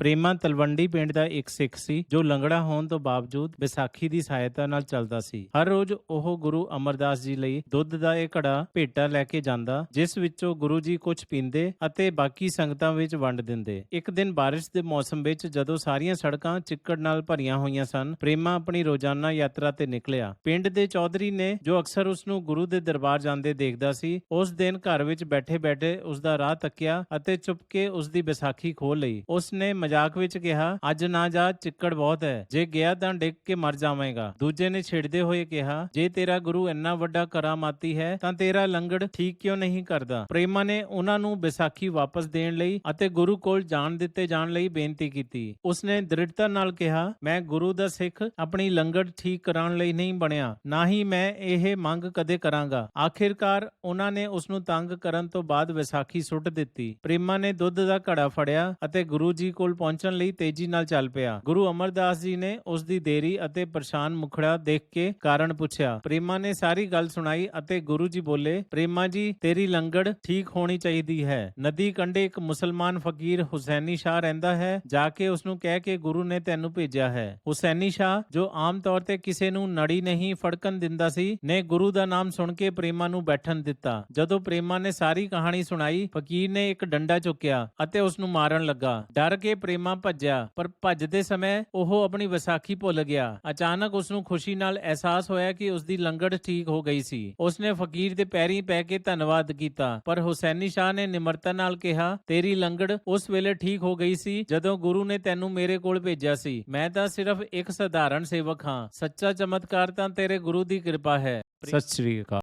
ਪ੍ਰੇਮਾ ਤਲਵੰਡੀ ਪਿੰਡ ਦਾ ਇੱਕ ਸਿੱਖ ਸੀ, ਜੋ ਲੰਗੜਾ ਹੋਣ ਤੋਂ ਬਾਵਜੂਦ ਵਿਸਾਖੀ ਦੀ ਸਹਾਇਤਾ ਨਾਲ ਚੱਲਦਾ ਸੀ। ਹਰ ਰੋਜ਼ ਉਹ ਗੁਰੂ ਅਮਰਦਾਸ ਜੀ ਲਈ ਦੁੱਧ ਦਾ ਇਹ ਘੜਾ ਭੇਟਾ ਲੈ ਕੇ ਜਾਂਦਾ, ਜਿਸ ਵਿੱਚੋਂ ਗੁਰੂ ਜੀ ਕੁਝ ਪੀਂਦੇ ਅਤੇ ਬਾਕੀ ਸੰਗਤਾਂ ਵਿੱਚ ਵੰਡ ਦਿੰਦੇ। ਇੱਕ ਦਿਨ ਬਾਰਿਸ਼ ਦੇ ਮੌਸਮ ਵਿੱਚ ਜਦੋਂ ਸਾਰੀਆਂ ਸੜਕਾਂ ਚਿੱਕੜ ਨਾਲ ਭਰੀਆਂ ਹੋਈਆਂ ਸਨ, ਪ੍ਰੇਮਾ ਆਪਣੀ ਰੋਜ਼ਾਨਾ ਯਾਤਰਾ ਤੇ ਨਿਕਲਿਆ। ਪਿੰਡ ਦੇ ਚੌਧਰੀ ਨੇ ਜੋ ਅਕਸਰ ਉਸ ਨੂੰ ਗੁਰੂ ਦੇ ਦਰਬਾਰ ਜਾਂਦੇ ਦੇਖਦਾ ਸੀ, ਉਸ ਦਿਨ ਘਰ ਵਿੱਚ ਬੈਠੇ-ਬੈਠੇ ਉਸ ਦਾ ਰਾਹ ਤੱਕਿਆ ਅਤੇ ਚੁੱਪਕੇ ਉਸ ਦੀ ਵਿਸਾਖੀ ਖੋਲ ਲਈ। ਉਸ ਨੇ ਮਜ਼ਾਕ ਵਿੱਚ ਕਿਹਾ, ਅੱਜ ਨਾ ਜਾ, ਚਿੱਕੜ ਬਹੁਤ ਹੈ। ਜੇ ਗਿਆ ਤਾਂ ਡਿੱਗ ਕੇ ਮਰ ਜਾਵੇਂਗਾ। ਦੂਜੇ ਨੇ ਛਿੜਦੇ ਹੋਏ ਕਿਹਾ, ਜੇ ਤੇਰਾ ਗੁਰੂ ਇੰਨਾ ਵੱਡਾ ਕਰਾਮਾਤੀ ਹੈ, ਤਾਂ ਤੇਰਾ ਲੰਗੜ ਠੀਕ ਕਿਉਂ ਨਹੀਂ ਕਰਦਾ? ਪ੍ਰੇਮਾ ਨੇ ਉਹਨਾਂ ਨੂੰ ਵਿਸਾਖੀ ਵਾਪਸ ਦੇਣ ਲਈ ਅਤੇ ਗੁਰੂ ਕੋਲ ਜਾਣ ਦਿੱਤੇ ਜਾਣ ਲਈ ਬੇਨਤੀ ਕੀਤੀ। ਉਸ ਦ੍ਰਿੜਤਾ ਨਾਲ ਕਿਹਾ, ਮੈਂ ਗੁਰੂ ਦਾ ਸਿੱਖ, ਆਪਣੀ ਲੰਗੜ ਠੀਕ ਕਰਾਉਣ ਲਈ ਨਹੀਂ ਬਣਿਆ। ਨਾ ਹੀ ਮੈਂ ਇਹ ਮੰਗ ਕਦੇ ਕਰਾਂਗਾ। ਆਖਿਰਕਾਰ ਉਹਨਾਂ ਨੇ ਉਸ ਨੂੰ ਤੰਗ ਕਰਨ ਤੋਂ ਬਾਅਦ ਵਿਸਾਖੀ ਸੁੱਟ ਦਿੱਤੀ। ਪ੍ਰੇਮਾ ਨੇ ਦੁੱਧ ਦਾ ਘੜਾ ਫੜਿਆ ਅਤੇ ਗੁਰੂ ਜੀ ਕੋਲ ਪਹੁੰਚਣ ਲਈ ਤੇਜ਼ੀ ਨਾਲ ਚੱਲ ਪਿਆ। ਗੁਰੂ ਅਮਰਦਾਸ ਜੀ ਨੇ ਉਸ ਦੀ ਦੇਰੀ ਅਤੇ ਪਰੇਸ਼ਾਨ ਮੁਖੜਾ ਦੇਖ ਕੇ ਕਾਰਨ ਪੁੱਛਿਆ। ਪ੍ਰੇਮਾ ਨੇ ਸਾਰੀ ਗੱਲ ਸੁਣਾਈ ਅਤੇ ਗੁਰੂ ਜੀ ਬੋਲੇ, ਪ੍ਰੇਮਾ ਜੀ, ਤੇਰੀ ਲੰਗੜ ਠੀਕ ਹੋਣੀ ਚਾਹੀਦੀ ਹੈ। ਨਦੀ ਕੰਢੇ ਇੱਕ ਮੁਸਲਮਾਨ ਫਕੀਰ ਹੁਸੈਨੀ ਸ਼ਾਹ ਰਹਿੰਦਾ ਹੈ, ਜਾ ਕੇ ਉਸ ਨੂੰ ਕਹਿ ਕੇ ਗੁਰੂ ਨੇ ਤੈਨੂੰ ਭੇਜਿਆ ਹੈ। ਹੁਸੈਨੀ ਸ਼ਾਹ, ਜੋ ਆਮ ਤੌਰ ਤੇ ਕਿਸੇ ਨੂੰ ਨੜੀ ਨਹੀਂ ਫੜਕਣ ਦਿੰਦਾ ਸੀ, ਨੇ ਗੁਰੂ ਦਾ ਨਾਮ ਸੁਣ ਕੇ ਪ੍ਰੇਮਾ ਨੂੰ ਬੈਠਣ ਦਿੱਤਾ। ਜਦੋਂ ਪ੍ਰੇਮਾ ਨੇ ਸਾਰੀ ਕਹਾਣੀ ਸੁਣਾਈ, ਫਕੀਰ ਨੇ ਇੱਕ ਡੰਡਾ ਚੁੱਕਿਆ ਅਤੇ ਉਸ ਨੂੰ ਮਾਰਨ ਲੱਗਾ। ਡਰ ਕੇ ਪ੍ਰੇਮਾ ਭੱਜਿਆ, ਪਰ ਭੱਜਦੇ ਸਮੇਂ ਉਹ ਆਪਣੀ ਵਿਸਾਖੀ ਭੁੱਲ ਗਿਆ। ਅਚਾਨਕ ਉਸ ਨੂੰ ਖੁਸ਼ੀ ਨਾਲ ਅਹਿਸਾਸ ਹੋਇਆ ਕਿ ਉਸ ਦੀ ਲੰਗੜ ਠੀਕ ਹੋ ਗਈ ਸੀ। ਉਸ ਨੇ ਫਕੀਰ ਦੇ ਪੈਰੀਂ ਪੈ ਕੇ ਧੰਨਵਾਦ ਕੀਤਾ, ਪਰ ਹੁਸੈਨੀ ਸ਼ਾਹ ਨੇ ਨਿਮਰਤਾ ਨਾਲ ਕਿਹਾ, ਤੇਰੀ ਲੰਗੜ ਉਸ ਵੇਲੇ ਠੀਕ ਹੋ ਗਈ ਸੀ ਜਦੋਂ ਗੁਰੂ ਨੇ ਤੈਨੂੰ ਮੇਰੇ ਕੋਲ ਭੇਜਿਆ ਸੀ। ਮੈਂ ਤਾਂ ਸਿਰਫ ਇੱਕ ਸਧਾਰਨ ਸੇਵਕ ਹਾਂ। ਸੱਚਾ ਚਮਤਕਾਰ ਤਾਂ ਤੇਰੇ ਗੁਰੂ ਦੀ ਕਿਰਪਾ ਹੈ। ਸਤਿ ਸ੍ਰੀ ਅਕਾਲ।